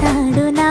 చేశాడు నా